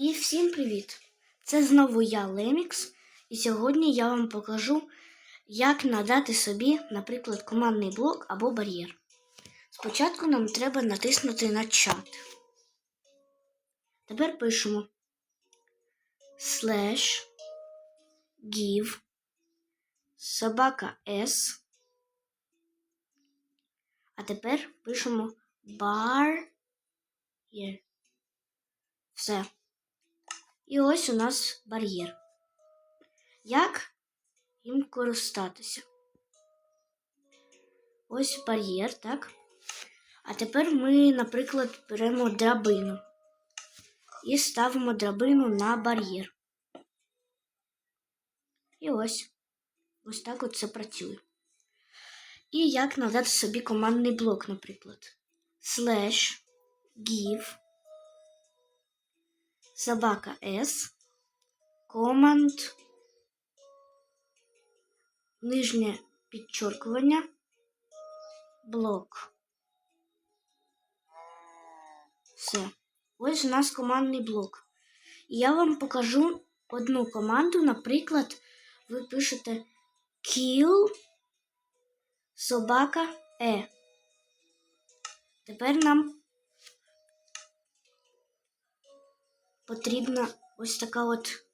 І всім привіт! Це знову я Лемікс, і сьогодні я вам покажу, як надати собі, наприклад, командний блок або бар'єр. Спочатку нам треба натиснути на чат. Тепер пишемо slash give собака s. А тепер пишемо barrier. Все. І ось у нас бар'єр. Як їм користатися? Ось бар'єр, так? А тепер ми, наприклад, беремо драбину і ставимо драбину на бар'єр. І ось. Ось так от це працює. І як надати собі командний блок, наприклад. Slash give собака S, команд, нижнє підчоркування, блок. Все. Ось у нас командний блок. Я вам покажу одну команду. Наприклад, ви пишете kill собака E. Тепер нам потрібна ось така от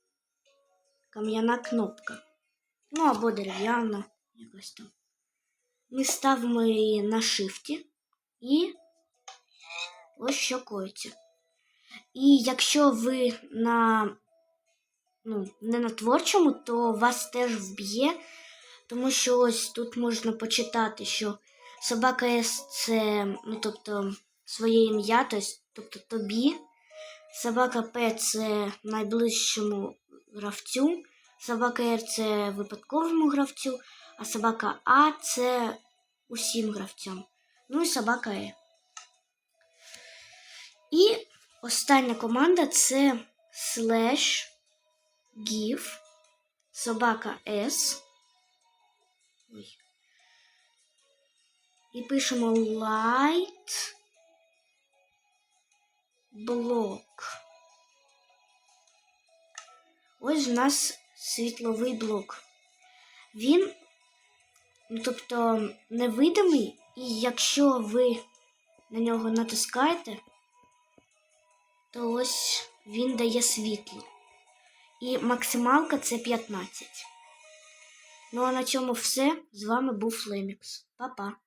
кам'яна кнопка. Ну або дерев'яна, якась там. Ми ставимо її на шифті і ось що коїться. І якщо ви на ну, не на творчому, то вас теж вб'є, тому що ось тут можна почитати, що собака це, ну, тобто, своє ім'я, тобто тобі. Собака П це найближчому гравцю, собака Р це випадковому гравцю, а собака А це усім гравцям. Ну і собака Е. І остання команда це slash give собака. Ой. І пишемо light блок. Ось у нас світловий блок. Він, ну, тобто, невидимий, і якщо ви на нього натискаєте, то ось він дає світло. І максималка це 15. Ну а на цьому все. З вами був Флемікс. Па-па.